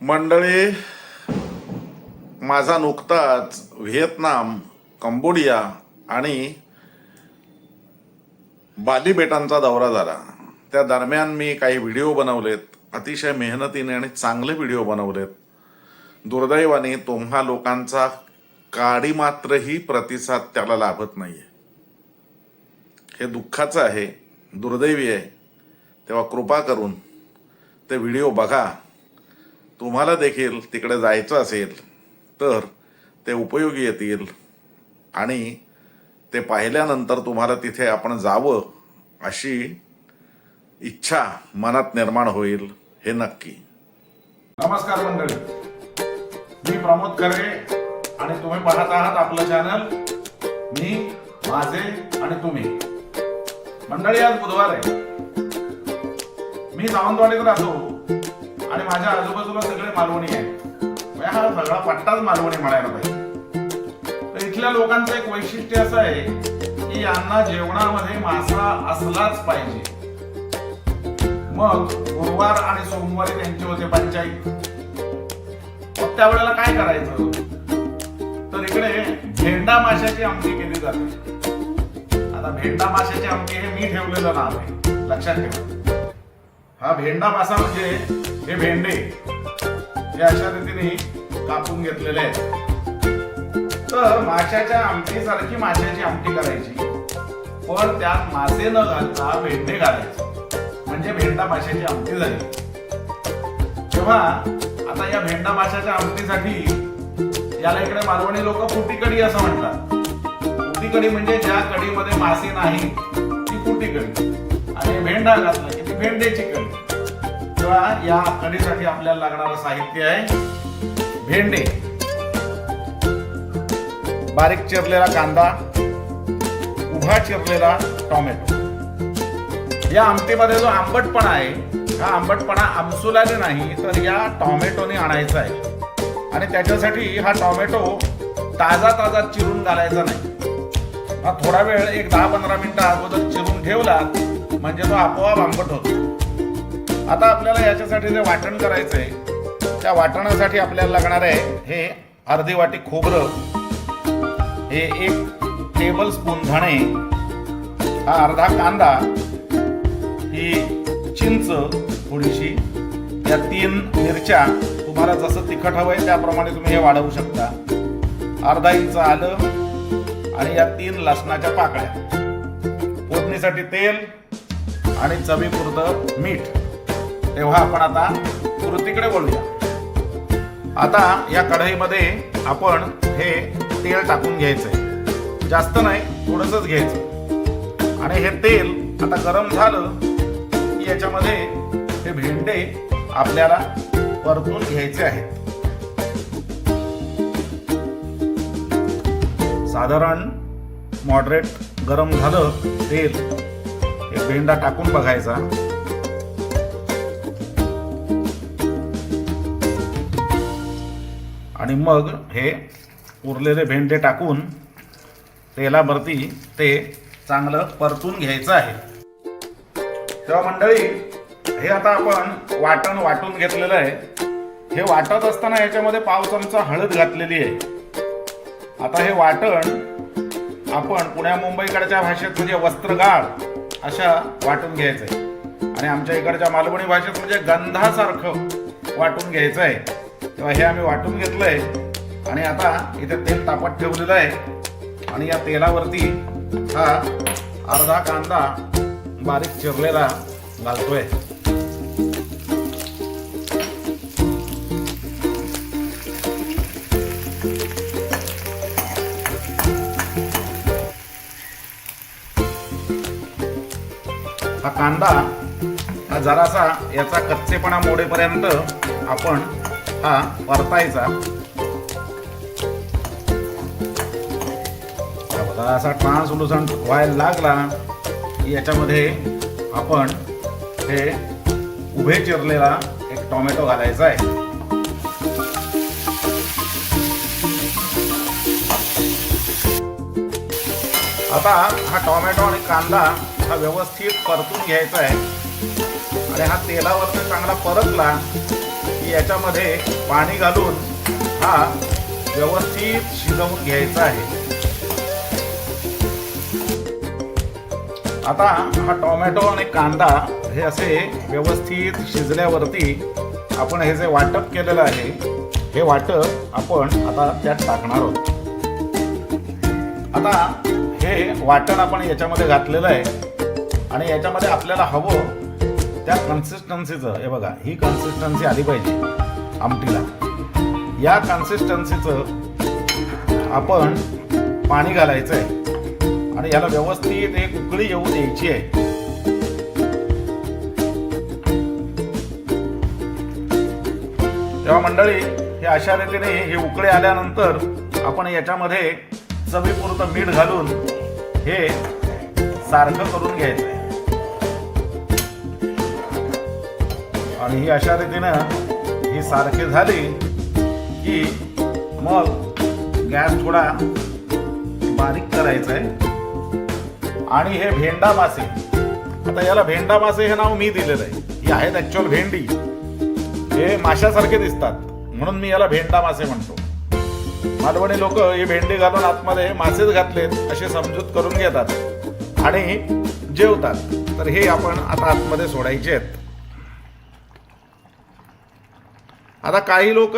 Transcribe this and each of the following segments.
मंडळी माझा नुकताच व्हिएतनाम कंबोडिया आणि बाली बेटांचा दौरा झाला. त्या दरम्यान मी काही व्हिडिओ बनवलेत अतिशय मेहनतीने आणि चांगले व्हिडिओ बनवलेत. दुर्दैवाने तुम्हा लोकांचा काडी मात्रही प्रतिसाद त्याला लाभत नाही हे दुःखाचं आहे दुर्दैवी आहे. तेव्हा कृपा करून ते व्हिडिओ बघा. तुम्हाला देखील तिकडे जायचं असेल तर ते उपयोगी येतील. आणि ते पाहिल्यानंतर तुम्हाला तिथे आपण जावं अशी इच्छा मनात निर्माण होईल हे नक्की. नमस्कार मंडळी. मी प्रमोद करे आणि तुम्ही पाहत आहात आपलं चॅनल मी माझे आणि तुम्ही. मंडळी आज बुधवार आहे. मी सावंतवाडीत राहतो. आणि माझ्या आजूबाजूला सगळे मालवणी आहे म्हणजे हा सगळा पट्टाच मालवणी म्हणायला पाहिजे. तर इथल्या लोकांचं एक वैशिष्ट्य असं आहे की यांना जेवणामध्ये मासा असलाच पाहिजे. मग गुरुवार आणि सोमवारी त्यांचे होते पंचायत. मग त्यावेळेला काय करायचं? तर इकडे भेंडा माशाची आमटी केली जाते. आता भेंडा माशाची आमटी हे मी ठेवलेलं नाव आहे. लक्षात ठेवा. हा भेंडा मासा म्हणजे हे भेंडे हे अशा रीतीने कापून घेतलेले आहेत. तर माशाच्या आमटीसारखी माशाची आमटी करायची. पण त्यात मासे न घालता भेंडे घालायचे. म्हणजे भेंडा माशाची आमटी झाली. तेव्हा आता या भेंडा माशाच्या आमटीसाठी याला इकडे मालवणी लोक पुटी कढी असं म्हणतात. फुटी कढी म्हणजे ज्या कडीमध्ये मासे नाही ती फुटी कडी आणि भेंडा घातला की ती भेंड्याची या कडीसाठी आपल्याला लागणारं साहित्य आहे भेंडे. बारीक चिरलेला कांदा उभा चिरलेला टोमॅटो. या आमटीमध्ये जो आंबटपणा आहे हा आंबटपणा आमसुलाने नाही तर या टॉमॅटोने आणायचा आहे. आणि त्याच्यासाठी हा टॉमॅटो ताजा ताजा चिरून घालायचा नाही. हा थोडा वेळ एक दहा पंधरा मिनिटं अगोदर चिरून ठेवला म्हणजे तो आपोआप आंबट होतो. आता आपल्याला याच्यासाठी जे वाटण करायचंय त्या वाटणासाठी आपल्याला लागणार आहे हे अर्धी वाटी खोबरं हे एक टेबल स्पून धणे हा अर्धा कांदा ही चिंच थोडीशी या तीन मिरच्या तुम्हाला जसं तिखट हवं आहे त्याप्रमाणे तुम्ही हे वाढवू शकता. अर्धा इंच आलं आणि या तीन लसणाच्या पाकळ्या. फोडणीसाठी तेल आणि चवीपुरतं मीठ. तेव्हा आपण आता कृतीकडे बोलूया आता या कढईमध्ये आपण हे तेल टाकून घ्यायचंय. जास्त नाही थोडंसंच घ्यायचं. आणि हे तेल आता गरम झालं की याच्यामध्ये हे भेंडे आपल्याला परतून घ्यायचे आहेत. साधारण मॉडरेट गरम झालं तेल भेंडा टाकून बघायचा. आणि मग हे उरलेले भेंडे टाकून तेलावरती ते चांगलं परतून घ्यायचं आहे. तेव्हा मंडळी हे आता आपण वाटण वाटून घेतलेलं आहे. हे वाटत असताना याच्यामध्ये पाव चमचा हळद घातलेली आहे. आता हे वाटण आपण पुण्या मुंबईकडच्या भाषेत म्हणजे वस्त्रगाळ अशा वाटून घ्यायचंय. आणि आमच्या इकडच्या मालवणी भाषेत म्हणजे गंधासारखं वाटून घ्यायचं आहे तेव्हा हे आम्ही वाटून घेतलंय. आणि आता इथे तेल तापत ठेवलेलं आहे. आणि या तेलावरती हा अर्धा कांदा बारीक चिरलेला घालतोय. हा कांदा हा जरासा याचा कच्चेपणा मोडेपर्यंत आपण हा परतायचा. असा ट्रान्सलुसंट व्हायला लागला की याच्यामध्ये आपण हे उभे चिरलेला एक टोमॅटो घालायचा आहे. आता हा टोमॅटो आणि कांदा हा व्यवस्थित परतून घ्यायचा आहे. आणि हा तेलावरती चांगला परतला की याच्यामध्ये पाणी घालून हा व्यवस्थित शिजवून घ्यायचा आहे. आता हा टोमॅटो आणि कांदा हे असे व्यवस्थित शिजल्यावरती आपण हे जे वाटप केलेलं आहे हे वाटप आपण आता त्यात टाकणार आहोत. आता हे वाटण आपण याच्यामध्ये घातलेलं आहे. आणि याच्यामध्ये आपल्याला हवं त्या कन्सिस्टन्सीचं हे बघा ही कन्सिस्टन्सी आली पाहिजे आमटीला. या कन्सिस्टन्सीचं आपण पाणी घालायचं आहे आणि याला व्यवस्थित एक उकळी येऊ द्यायची आहे. तेव्हा मंडळी हे अशा रीतीने हे उकळे आल्यानंतर आपण याच्यामध्ये चवीपुरतं मीठ घालून हे सारखं करून घ्यायचं आहे आणि ही अशा रीतीनं ही सारखी झाली की मग गॅस थोडा बारीक करायचा आहे आणि हे भेंडा मासे आता याला भेंडा मासे हे नाव मी दिलेलं आहे. ही आहेत ॲक्च्युअल भेंडी. हे माशासारखे दिसतात म्हणून मी याला भेंडा मासे म्हणतो. मालवणी लोक हे भेंडी घालून आतमध्ये मासेच घातलेत असे समजूत करून घेतात आणि जेवतात. तर हे आपण आता आतमध्ये सोडायचे आहेत. आता काही लोक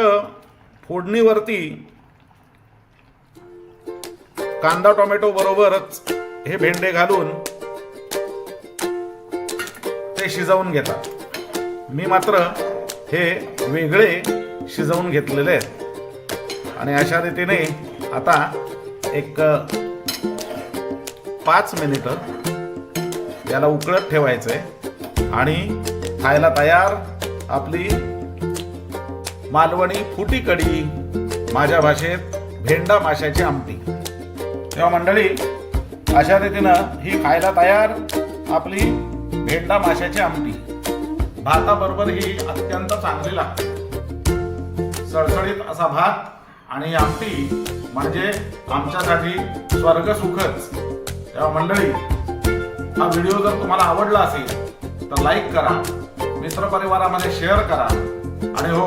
फोडणीवरती कांदा टोमॅटो बरोबरच हे भेंडे घालून ते शिजवून घेतात. मी मात्र हे वेगळे शिजवून घेतलेले आहेत. आणि अशा रीतीने आता एक पाच मिनिटं याला उकळत ठेवायचं आहे आणि खायला तयार आपली मालवणी फुटी कढी माझ्या भाषेत भेंडा माशाची आमटी. तेव्हा मंडळी अशा रीतीनं ही खायला तयार आपली भेंडा माशाची आमटी. भाताबरोबर ही अत्यंत चांगली लागते. सळसळीत असा भात आणि आमटी म्हणजे आमच्यासाठी स्वर्ग सुखच तेव्हा मंडळी हा व्हिडिओ जर तुम्हाला आवडला असेल तर लाईक करा मित्रपरिवारामध्ये शेअर करा. आणि हो